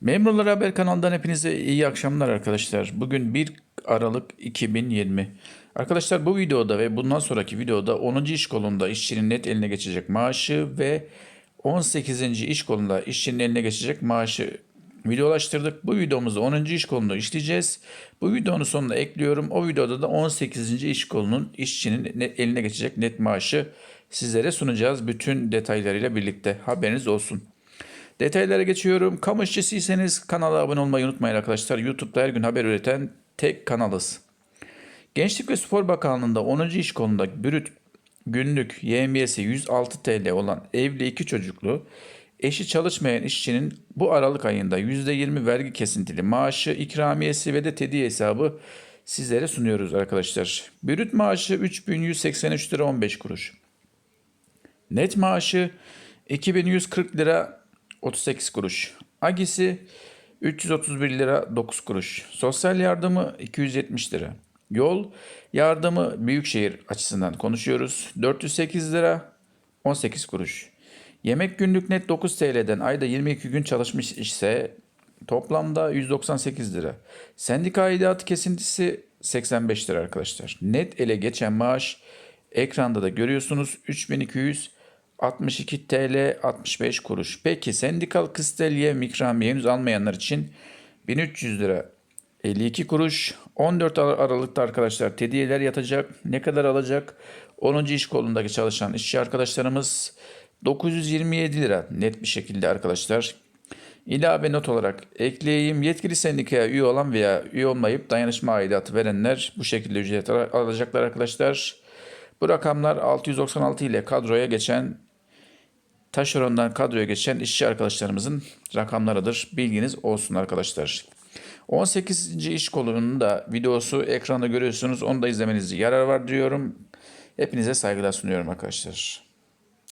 Memurlar Haber kanalından hepinize iyi akşamlar arkadaşlar. Bugün 1 Aralık 2020. Arkadaşlar bu videoda ve bundan sonraki videoda 10. iş kolunda işçinin net eline geçecek maaşı ve 18. iş kolunda işçinin eline geçecek maaşı videolaştırdık. Bu videomuzda 10. iş kolunu işleyeceğiz. Bu videonun sonuna ekliyorum. O videoda da 18. iş kolunun işçinin ne- eline geçecek net maaşı sizlere sunacağız. Bütün detaylarıyla birlikte haberiniz olsun. Detaylara geçiyorum. Kamu işçisiyseniz kanala abone olmayı unutmayın arkadaşlar. YouTube'da her gün haber üreten tek kanalız. Gençlik ve Spor Bakanlığı'nda 10. iş kolunda brüt günlük YMY'si 106 TL olan evli iki çocuklu, eşi çalışmayan işçinin bu Aralık ayında %20 vergi kesintili maaşı, ikramiyesi ve de tediye hesabı sizlere sunuyoruz arkadaşlar. Brüt maaşı 3183 lira 15 kuruş. Net maaşı 2140 lira 38 kuruş. Agisi 331 lira 9 kuruş. Sosyal yardımı 270 lira. Yol yardımı büyükşehir açısından konuşuyoruz. 408 lira 18 kuruş. Yemek günlük net 9 TL'den ayda 22 gün çalışmış ise toplamda 198 lira. Sendika aidatı kesintisi 85 lira arkadaşlar. Net ele geçen maaş ekranda da görüyorsunuz 3262 TL 65 kuruş. Peki sendikal kısteliye mikramiye henüz almayanlar için 1300 lira 52 kuruş. 14 Ar- Aralık'ta arkadaşlar tediyeler yatacak. Ne kadar alacak? 10. iş kolundaki çalışan işçi arkadaşlarımız 927 lira net bir şekilde arkadaşlar. İlave not olarak ekleyeyim. Yetkili sendikaya üye olan veya üye olmayıp dayanışma aidatı verenler bu şekilde ücret al- alacaklar arkadaşlar. Bu rakamlar 696 ile kadroya geçen taşerondan kadroya geçen işçi arkadaşlarımızın rakamlarıdır. Bilginiz olsun arkadaşlar. 18. iş kolunun da videosu ekranda görüyorsunuz. Onu da izlemenizde yarar var diyorum. Hepinize saygılar sunuyorum arkadaşlar.